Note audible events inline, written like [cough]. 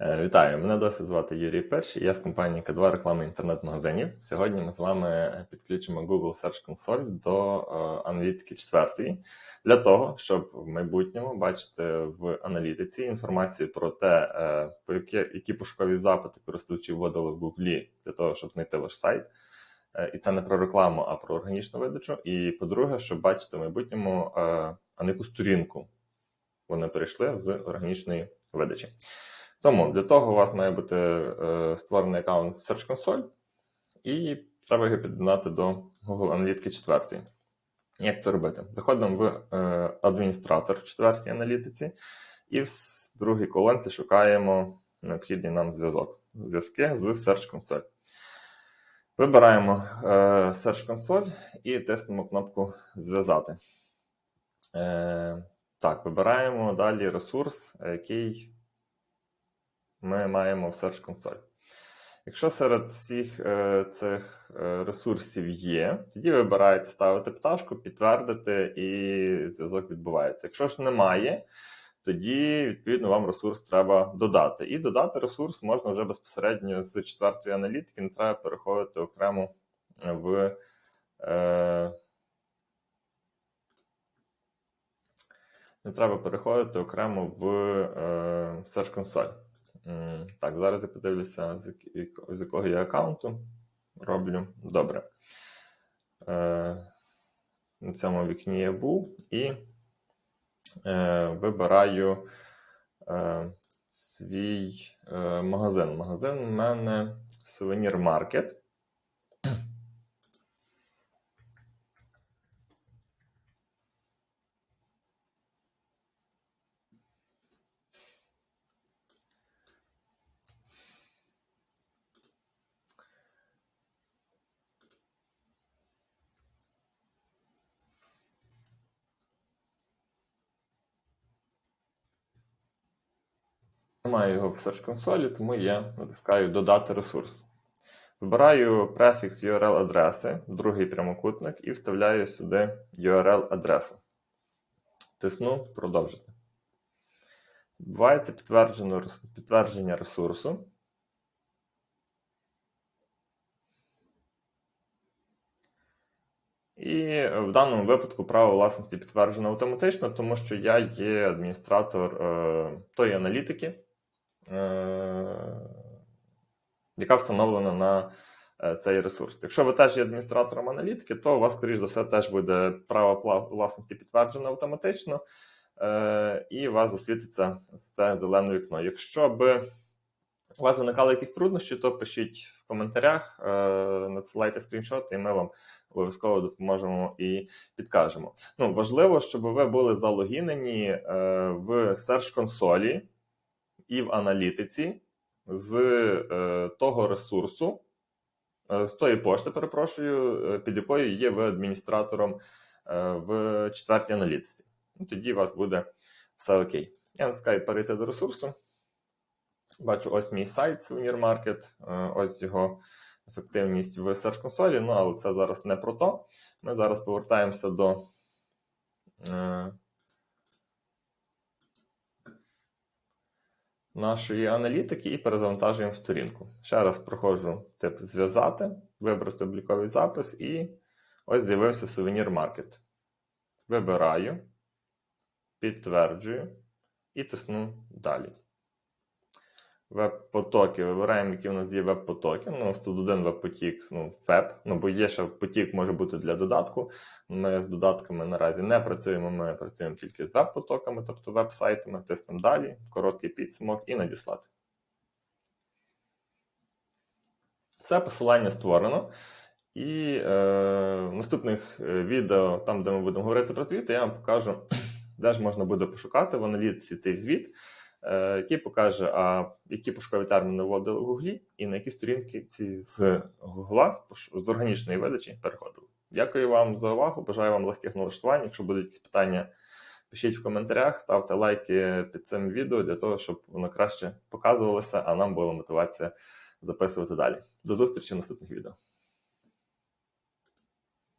Е, Вітаю! Мене досить звати Юрій Перший. Я з компанії К2 реклами інтернет-магазинів. Сьогодні ми з вами підключимо Google Search Console до е, аналітики 4 для того, щоб в майбутньому бачити в аналітиці інформацію про те, е, по які, пошукові запити користувачі вводили в Google для того, щоб знайти ваш сайт. І це не про рекламу, а про органічну видачу. І по-друге, щоб бачити в майбутньому, а на яку сторінку вони перейшли з органічної видачі. Тому для того у вас має бути е, створений аккаунт Search Console, і треба його під'єднати до Google Аналітики 4. Як це робити? Заходимо в е, адміністратор в четвертій аналітиці, і в другій колонці шукаємо необхідний нам зв'язок. Зв'язки з Search Console. Вибираємо е, Search Console і тиснемо кнопку Зв'язати. Е, так, вибираємо далі ресурс, який ми маємо в Search Console. Якщо серед всіх е, цих е, ресурсів є, тоді вибираєте ставити пташку, підтвердити, і зв'язок відбувається. Якщо ж немає, тоді відповідно вам ресурс треба додати. І додати ресурс можна вже безпосередньо з четвертої аналітики, не треба переходити окремо в. Е, не треба переходити окремо в е, Search Console. Так, зараз я подивлюся, з, якого я аккаунту роблю. Добре. Е, на цьому вікні я був і е, вибираю е, свій магазин. Магазин у мене Souvenir Немає його в Search консолі, тому я натискаю Додати ресурс. Вибираю префікс URL адреси, другий прямокутник, і вставляю сюди URL адресу. Тисну Продовжити. Відбувається підтвердження ресурсу. І в даному випадку право власності підтверджено автоматично, тому що я є адміністратор е, тої аналітики, яка встановлена на е, цей ресурс. Якщо ви теж є адміністратором аналітики, то у вас, скоріш за все, теж буде право власності підтверджено автоматично, е, і у вас засвітиться це зелене вікно. Якщо би у вас виникали якісь труднощі, то пишіть в коментарях, е, надсилайте скріншоти, і ми вам обов'язково допоможемо і підкажемо. Ну, важливо, щоб ви були залогінені е, в Search консолі і в аналітиці з е, того ресурсу, е, з тої пошти, перепрошую, е, під якою є ви адміністратором е, в четвертій аналітиці. Тоді у вас буде все окей. Я натискаю перейти до ресурсу. Бачу, ось мій сайт Souvenir Market, ось його ефективність в Search консолі, ну але це зараз не про то. Ми зараз повертаємося до нашої аналітики і перезавантажуємо сторінку. Ще раз проходжу тип зв'язати, вибрати обліковий запис, і ось з'явився сувенір маркет. Вибираю, підтверджую і тисну далі. Веб-потоки. Вибираємо, які у нас є веб-потоки. Ну, нас тут один веб-потік, ну, веб. Ну, бо є ще потік може бути для додатку. Ми з додатками наразі не працюємо, ми працюємо тільки з веб-потоками, тобто веб-сайтами. Тиснемо далі, короткий підсумок і надіслати. Все посилання створено. І е, в наступних е, відео, там, де ми будемо говорити про звіти, я вам покажу, [clears throat] де ж можна буде пошукати в аналітиці цей звіт, який покаже, а які пошукові терміни вводили в Гуглі, і на які сторінки ці з Гугла, з, органічної видачі переходили. Дякую вам за увагу. Бажаю вам легких налаштувань. Якщо будуть якісь питання, пишіть в коментарях, ставте лайки під цим відео для того, щоб воно краще показувалося, а нам була мотивація записувати далі. До зустрічі в наступних відео.